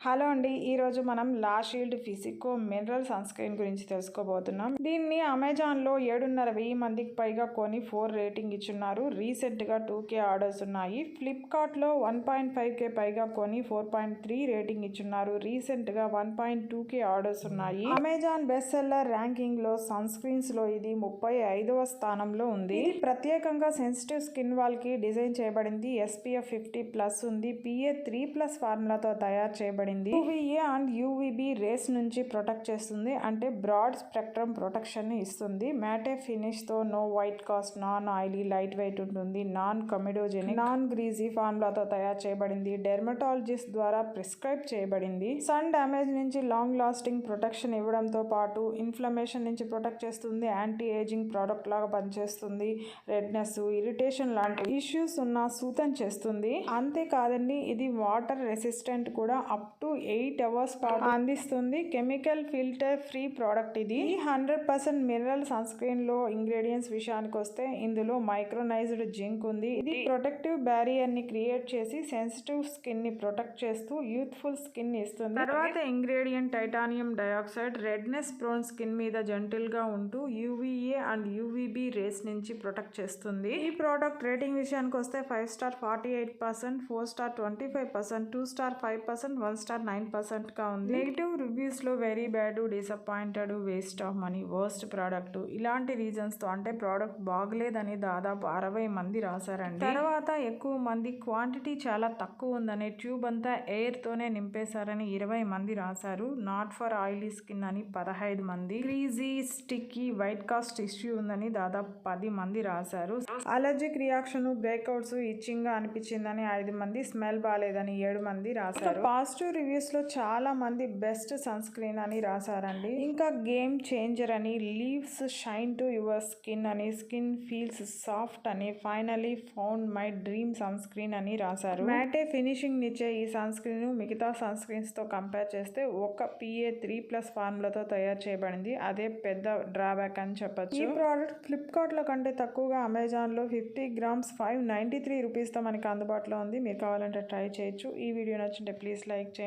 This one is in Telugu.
హలో అండి ఈరోజు మనం La Shield Fisico mineral sunscreen గురించి తెలుసుకోబోతున్నాం. దీన్ని అమెజాన్లో ఏడున్నర వెయ్యి మందికి పైగా కొని ఫోర్ రేటింగ్ ఇచ్చున్నారు. రీసెంట్గా టూ కే ఆర్డర్స్ ఉన్నాయి. ఫ్లిప్కార్ట్లో వన్ పాయింట్ ఫైవ్ కే పైగా కొని ఫోర్ పాయింట్ త్రీ రేటింగ్ ఇచ్చున్నారు. రీసెంట్గా one point two K orders ఉన్నాయి. అమెజాన్ బెస్ట్ సెల్లర్ ర్యాంకింగ్లో సన్ స్క్రీన్స్లో ఇది ముప్పై ఐదవ స్థానంలో ఉంది. ఇది ప్రత్యేకంగా సెన్సిటివ్ స్కిన్ వాళ్ళకి డిజైన్ చేయబడింది. ఎస్పీఎఫ్ ఫిఫ్టీ ప్లస్ ఉంది. పిఏ త్రీ ప్లస్ ఫార్ములాతో తయారు చేయబడింది. యూవీఏ అండ్ యూవీబీ రేస్ నుంచి ప్రొటెక్ట్ చేస్తుంది. అంటే బ్రాడ్ స్పెక్ట్రమ్ ప్రొటెక్షన్ ఇస్తుంది. Matte ఫినిష్తో no white cast non oily lightweight ఉంటుంది. నాన్ కమిడోజెనిక్ నాన్ గ్రీజీ ఫార్ములాతో తయారు చేయబడింది. డెర్మటాలజిస్ట్ ద్వారా ప్రిస్క్రైబ్ చేయబడింది. సన్ డ్యామేజ్ నుంచి లాంగ్ లాస్టింగ్ ప్రొటెక్షన్ ఇవ్వడంతో పాటు ఇన్ఫ్లమేషన్ నుంచి ప్రొటెక్ట్ చేస్తుంది. యాంటీ ఏజింగ్ ప్రోడక్ట్ లాగా పనిచేస్తుంది. రెడ్నెస్ ఇరిటేషన్ లాంటి ఇష్యూస్ ఉన్న సూతం చేస్తుంది. అంతేకాదండి ఇది వాటర్ రెసిస్టెంట్ కూడా అప్ టు ఎయిట్ అవర్స్ పాటు అందిస్తుంది. కెమికల్ ఫిల్టర్ ఫ్రీ ప్రోడక్ట్ ఇది. హండ్రెడ్ పర్సెంట్ మినరల్ సన్ స్క్రీన్లో ఇంగ్రీడియంట్స్ విషయానికి వస్తే ఇందులో మైక్రోనైజ్డ్ జింక్ ఉంది. ఇది ప్రొటెక్టివ్ బ్యారియర్ని క్రియేట్ చేసి సెన్సిటివ్ స్కిన్ని ప్రొటెక్ట్ చేస్తూ యూత్ఫుల్ స్కిన్ ఇస్తుంది. తర్వాత ingredient titanium dioxide redness prone skin మీద జెంటిల్గా ఉంటూ యూవీఏ అండ్ యూవీబీ రేస్ నుంచి ప్రొటెక్ట్ చేస్తుంది. ఈ ప్రోడక్ట్ రేటింగ్ విషయానికి వస్తే five star forty eight percent four star twenty five percent two star five percent one star nine పర్సెంట్గా ఉంది. Negative రివ్యూస్లో very bad disappointed waste of money worst product ఇలాంటి రీజన్స్తో అంటే ప్రోడక్ట్ బాగలేదని దాదాపు అరవై మంది రాశారండి. తర్వాత ఎక్కువ మంది క్వాంటిటీ చాలా తక్కువ ఉందని ట్యూబ్ అంతా ఎయిర్ తోనే నింపేశారని ఇరవై మంది రాశారు. నాట్ ఫర్ ఆయిలీ స్కిన్ అని పదహైదు మంది. Greasy sticky white cast issue ఉందని దాదాపు పది మంది రాశారు. అలర్జిక్ రియాక్షన్ బ్రేక్అవుట్స్ ఇచ్చింగ్గా అనిపించిందని ఐదు మంది స్మెల్ బాగాలేదని ఏడు మంది రాశారు. పాజిటివ్ రివ్యూస్లో చాలామంది చాలా మంది బెస్ట్ సన్ స్క్రీన్ అని రాశారండి. ఇంకా గేమ్ చేంజర్ అని leaves shine to your skin అని స్కిన్ ఫీల్స్ సాఫ్ట్ అని finally found my dream sunscreen అని రాశారు. మ్యాటే ఫినిషింగ్ నిచ్చే ఈ సన్ స్క్రీన్ మిగతా సన్ స్క్రీన్స్తో కంపేర్ చేస్తే ఒక పిఏ త్రీ ప్లస్ ఫార్ములాతో తయారు చేయబడింది. అదే పెద్ద డ్రాబ్యాక్ అని చెప్పొచ్చు. ఈ ప్రోడక్ట్ ఫ్లిప్కార్ట్లో కంటే తక్కువగా అమెజాన్లో fifty grams five ninety three రూపీస్తో మనకి అందుబాటులో ఉంది. మీరు కావాలంటే ట్రై చేయొచ్చు. ఈ వీడియో నచ్చింటే ప్లీజ్ లైక్ చేయండి.